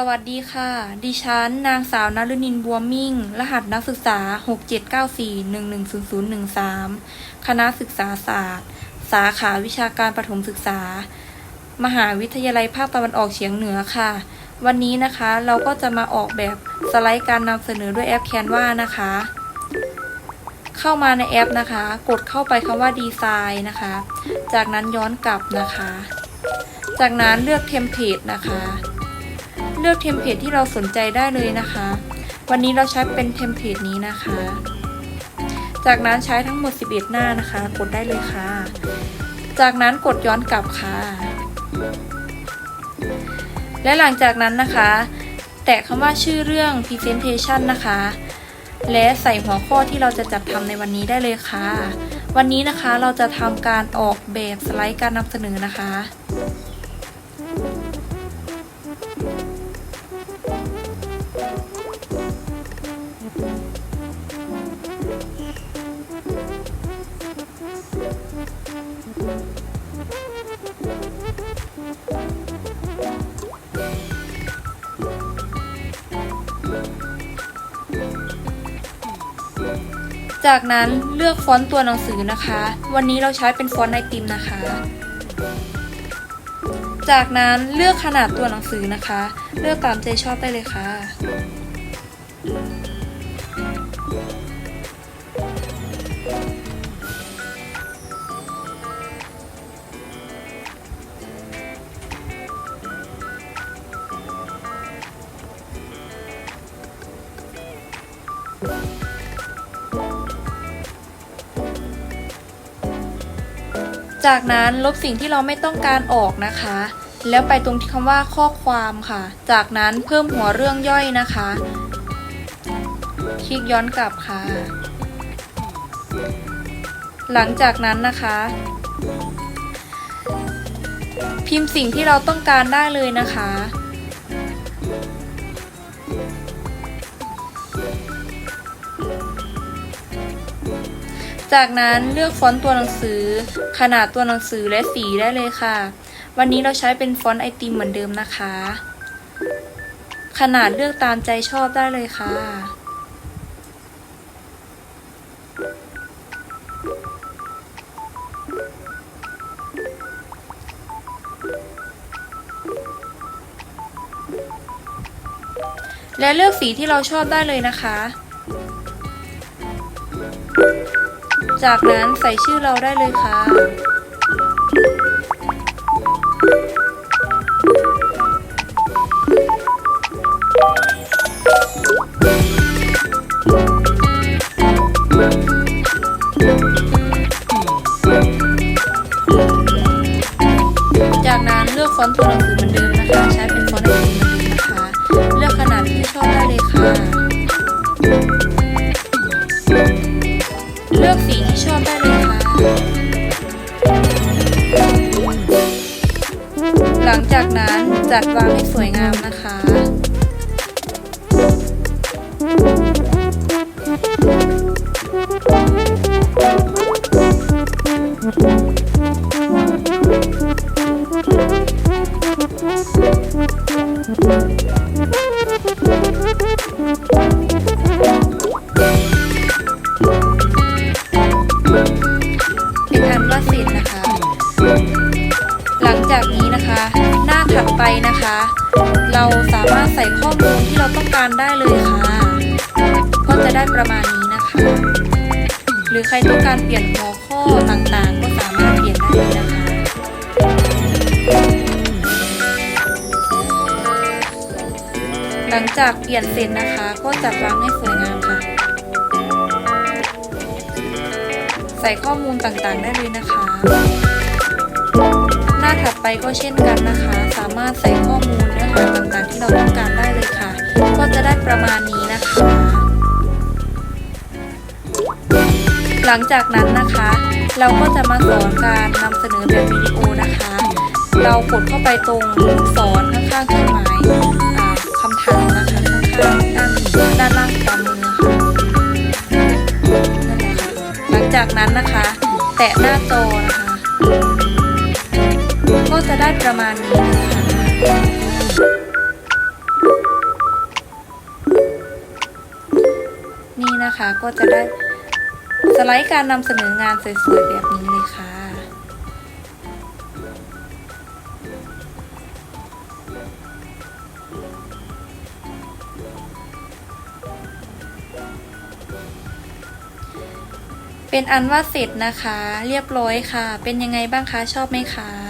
สวัสดีค่ะ ดิฉัน นางสาวนฤนินบัวมิ่ง รหัสนักศึกษา 6794110013 คณะศึกษาศาสตร์ สาขาวิชาการประถมศึกษา มหาวิทยาลัยภาคตะวันออกเฉียงเหนือค่ะ วันนี้นะคะเราก็จะมาออกแบบสไลด์การนำเสนอด้วยแอป Canva นะคะ เข้ามาในแอปนะคะ กดเข้าไปคำว่าดีไซน์นะคะ จากนั้นย้อนกลับนะคะ จากนั้นเลือกเทมเพลตนะคะ เลือกเทมเพลตที่เราสนใจได้เลยนะคะ วันนี้เราใช้เป็นเทมเพลตนี้นะคะ จากนั้นใช้ทั้งหมด 11 หน้านะคะ กดได้เลยค่ะ จากนั้นกดย้อนกลับค่ะ และหลังจากนั้นนะคะ แตะคำว่าชื่อเรื่อง Presentation นะคะ และใส่หัวข้อที่เราจะจัดทำในวันนี้ได้เลยค่ะ วันนี้นะคะเราจะทำการออกแบบสไลด์การนำเสนอนะคะ จากนั้นเลือกฟอนต์ตัวหนังสือนะคะ วันนี้เราใช้เป็นฟอนต์ไอติมนะคะ จากนั้นเลือกขนาดตัวหนังสือนะคะ เลือกตามใจชอบได้เลยค่ะ จากนั้นลบสิ่งที่เราไม่ต้องการออกนะคะ แล้วไปตรงที่คำว่าข้อความค่ะ จากนั้นเพิ่มหัวเรื่องย่อยนะคะ คลิกย้อนกลับค่ะ หลังจากนั้นนะคะ พิมพ์สิ่งที่เราต้องการได้เลยนะคะ จากนั้นเลือกฟอนต์ตัวหนังสือ ขนาดตัวหนังสือและสีได้เลยค่ะ วันนี้เราใช้เป็นฟอนต์ไอติมเหมือนเดิมนะคะ ขนาดเลือกตามใจชอบได้เลยค่ะและเลือกสีที่เราชอบได้เลยนะคะ จากนั้นใส่ชื่อเราได้เลยค่ะ จัดวางให้สวยงามนะคะเป็ ไปนะคะ เราสามารถใส่ข้อมูลที่เราต้องการได้เลยค่ะ ก็จะได้ประมาณนี้นะคะ หรือใครต้องการเปลี่ยนหัวข้อต่างๆ ก็สามารถเปลี่ยนได้เลยนะคะหลังจากเปลี่ยนเสร็จนะคะ ก็จัดวางให้สวยงามค่ะ ใส่ข้อมูลต่างๆได้เลยนะคะ ไปก็เช่นกันนะคะ สามารถใส่ข้อมูลเนื้อหาต่างๆ ที่เราต้องการได้เลยค่ะ ก็จะได้ประมาณนี้นะคะ หลังจากนั้นนะคะ เราก็จะมาสอนการนำเสนอแบบวิดีโอนะคะ เรากดเข้าไปตรงลูกศรข้างๆเครื่องหมายอ่าคำถามนะคะข้างๆด้านด้านล่างขวามือค่ะนั่นแหละค่ะหลังจากนั้นนะคะ แตะหน้าจอ ได้ประมาณนี้นี่นะคะก็จะได้สไลด์การนำเสนองานสวยๆ แบบนี้เลยค่ะ เป็นอันว่าเสร็จนะคะ เรียบร้อยค่ะ เป็นยังไงบ้างคะ ชอบไหมคะ